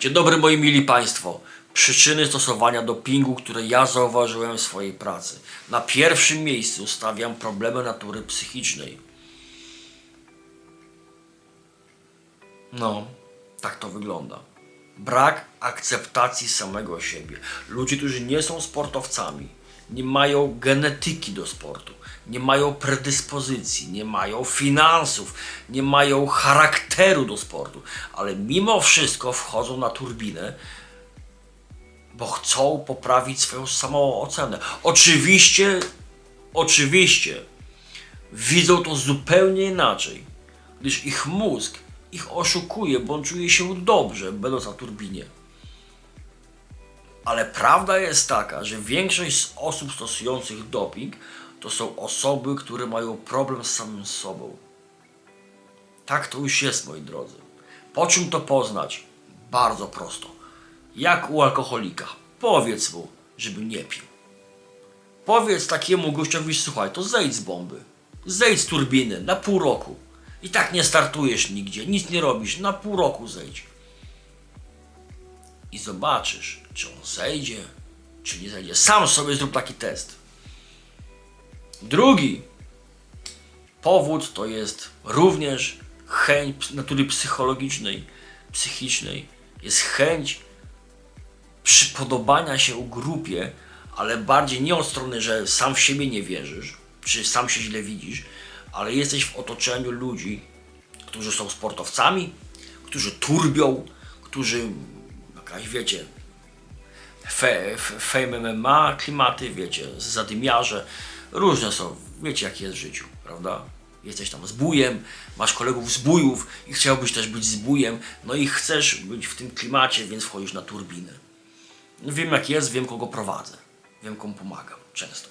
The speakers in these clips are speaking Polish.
Dzień dobry moi mili Państwo. Przyczyny stosowania dopingu, które ja zauważyłem w swojej pracy. Na pierwszym miejscu stawiam problemy natury psychicznej. No, tak to wygląda. Brak akceptacji samego siebie. Ludzie, którzy nie są sportowcami, nie mają genetyki do sportu, nie mają predyspozycji, nie mają finansów, nie mają charakteru do sportu, ale mimo wszystko wchodzą na turbinę, bo chcą poprawić swoją samoocenę. Oczywiście, oczywiście widzą to zupełnie inaczej, gdyż ich mózg ich oszukuje, bo on czuje się dobrze, będąc na turbinie. Ale prawda jest taka, że większość z osób stosujących doping to są osoby, które mają problem z samym sobą. Tak to już jest, moi drodzy. Po czym to poznać? Bardzo prosto. Jak u alkoholika. Powiedz mu, żeby nie pił. Powiedz takiemu gościowi, słuchaj, to zejdź z bomby. Zejdź z turbiny na pół roku. I tak nie startujesz nigdzie, nic nie robisz, na pół roku zejdź. I zobaczysz, czy on zejdzie, czy nie zejdzie. Sam sobie zrób taki test. Drugi powód to jest również chęć natury psychologicznej, psychicznej. Jest chęć przypodobania się grupie, ale bardziej nie od strony, że sam w siebie nie wierzysz, czy sam się źle widzisz, ale jesteś w otoczeniu ludzi, którzy są sportowcami, którzy turbią, którzy, jakaś wiecie, fe, fame MMA, klimaty, wiecie, zadymiarze, różne są, wiecie jak jest w życiu, prawda? Jesteś tam zbójem, masz kolegów zbójów i chciałbyś też być zbójem, no i chcesz być w tym klimacie, więc wchodzisz na turbinę. Wiem jak jest, wiem kogo prowadzę, wiem komu pomagam często.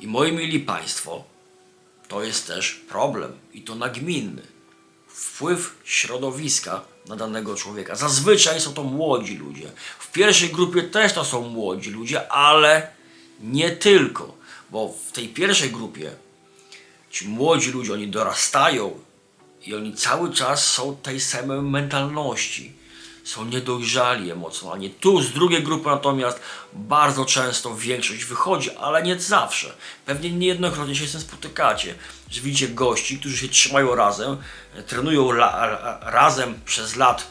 I moi mili Państwo, to jest też problem i to nagminny. Wpływ środowiska na danego człowieka. Zazwyczaj są to młodzi ludzie. W pierwszej grupie też to są młodzi ludzie, ale nie tylko, bo w tej pierwszej grupie ci młodzi ludzie, oni dorastają i oni cały czas są tej samej mentalności. Są niedojrzali emocjonalnie. Tu z drugiej grupy natomiast bardzo często większość wychodzi, ale nie zawsze. Pewnie niejednokrotnie się z tym spotykacie, że widzicie gości, którzy się trzymają razem, e, trenują la, ra- razem przez lat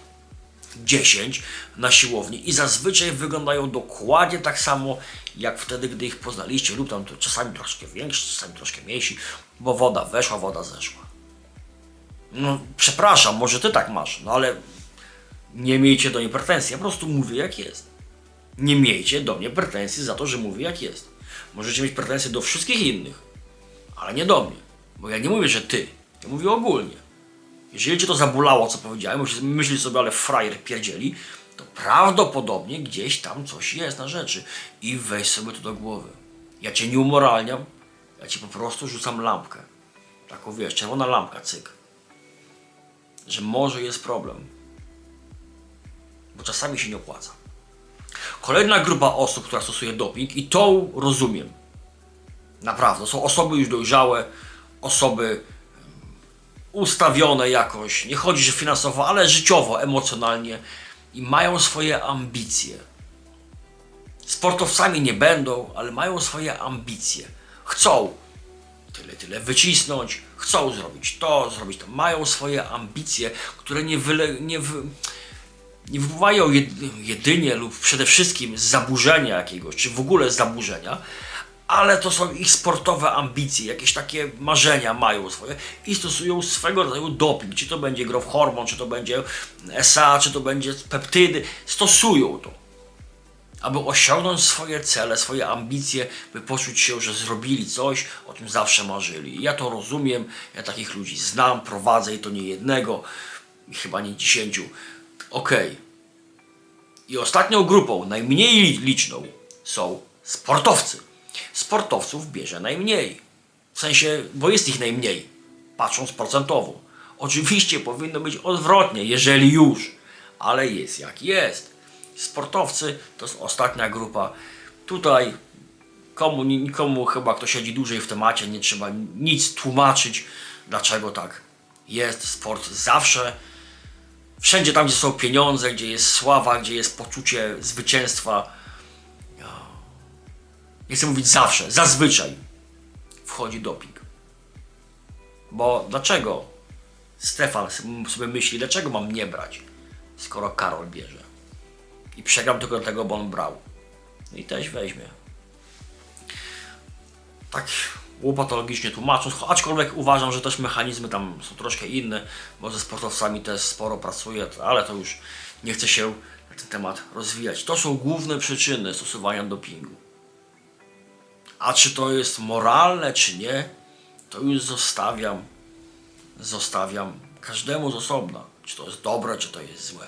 10 na siłowni i zazwyczaj wyglądają dokładnie tak samo jak wtedy, gdy ich poznaliście lub tam czasami troszkę więksi, czasami troszkę mniejsi, bo woda weszła, woda zeszła. No, przepraszam, może ty tak masz, no ale nie miejcie do mnie pretensji, ja po prostu mówię jak jest. Nie miejcie do mnie pretensji za to, że mówię jak jest. Możecie mieć pretensje do wszystkich innych, ale nie do mnie, bo ja nie mówię, że ty, ja mówię ogólnie. Jeżeli cię to zabolało, co powiedziałem, myśleć sobie, ale frajer pierdzieli, to prawdopodobnie gdzieś tam coś jest na rzeczy i weź sobie to do głowy. Ja cię nie umoralniam, ja ci po prostu rzucam lampkę. Taką wiesz, czerwona lampka, cyk. Że może jest problem bo czasami się nie opłaca. Kolejna grupa osób, która stosuje doping, i to rozumiem. Naprawdę, są osoby już dojrzałe, osoby ustawione jakoś, nie chodzi, że finansowo, ale życiowo, emocjonalnie i mają swoje ambicje. Sportowcami nie będą, ale mają swoje ambicje. Chcą tyle, tyle wycisnąć, chcą zrobić to, zrobić to. Mają swoje ambicje, które nie, wyle, nie, nie wypływają jed- jedynie lub przede wszystkim z zaburzenia jakiegoś, czy w ogóle z zaburzenia, ale to są ich sportowe ambicje, jakieś takie marzenia mają swoje i stosują swego rodzaju doping, czy to będzie growth hormon, czy to będzie SA, czy to będzie peptydy, stosują to, aby osiągnąć swoje cele, swoje ambicje, by poczuć się, że zrobili coś, o czym zawsze marzyli. Ja to rozumiem, ja takich ludzi znam, prowadzę i to nie jednego, chyba nie dziesięciu. Okej. I ostatnią grupą, najmniej liczną, są sportowcy. Sportowców bierze najmniej. W sensie, bo jest ich najmniej, patrząc procentowo. Oczywiście powinno być odwrotnie, jeżeli już, ale jest jak jest. Sportowcy to jest ostatnia grupa. Tutaj komu, nikomu chyba, kto siedzi dłużej w temacie, nie trzeba nic tłumaczyć, dlaczego tak jest. Sport zawsze Wszędzie tam, gdzie są pieniądze, gdzie jest sława, gdzie jest poczucie zwycięstwa, nie chcę mówić zawsze, zazwyczaj wchodzi doping. Bo dlaczego Stefan sobie myśli, dlaczego mam nie brać, skoro Karol bierze? I przegram tylko dlatego, bo on brał. No I też weźmie. Tak łopatologicznie tłumacząc, aczkolwiek uważam, że też mechanizmy tam są troszkę inne, bo ze sportowcami też sporo pracuję, ale to już nie chcę się na ten temat rozwijać. To są główne przyczyny stosowania dopingu. A czy to jest moralne, czy nie, to już zostawiam, zostawiam każdemu z osobna, czy to jest dobre, czy to jest złe.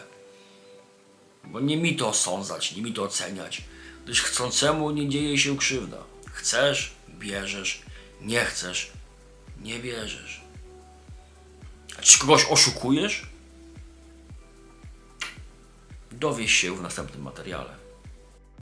Bo nie mi to osądzać, nie mi to oceniać, gdyż chcącemu nie dzieje się krzywda. Chcesz, bierzesz, nie chcesz, nie bierzesz. A czy kogoś oszukujesz? Dowiesz się w następnym materiale.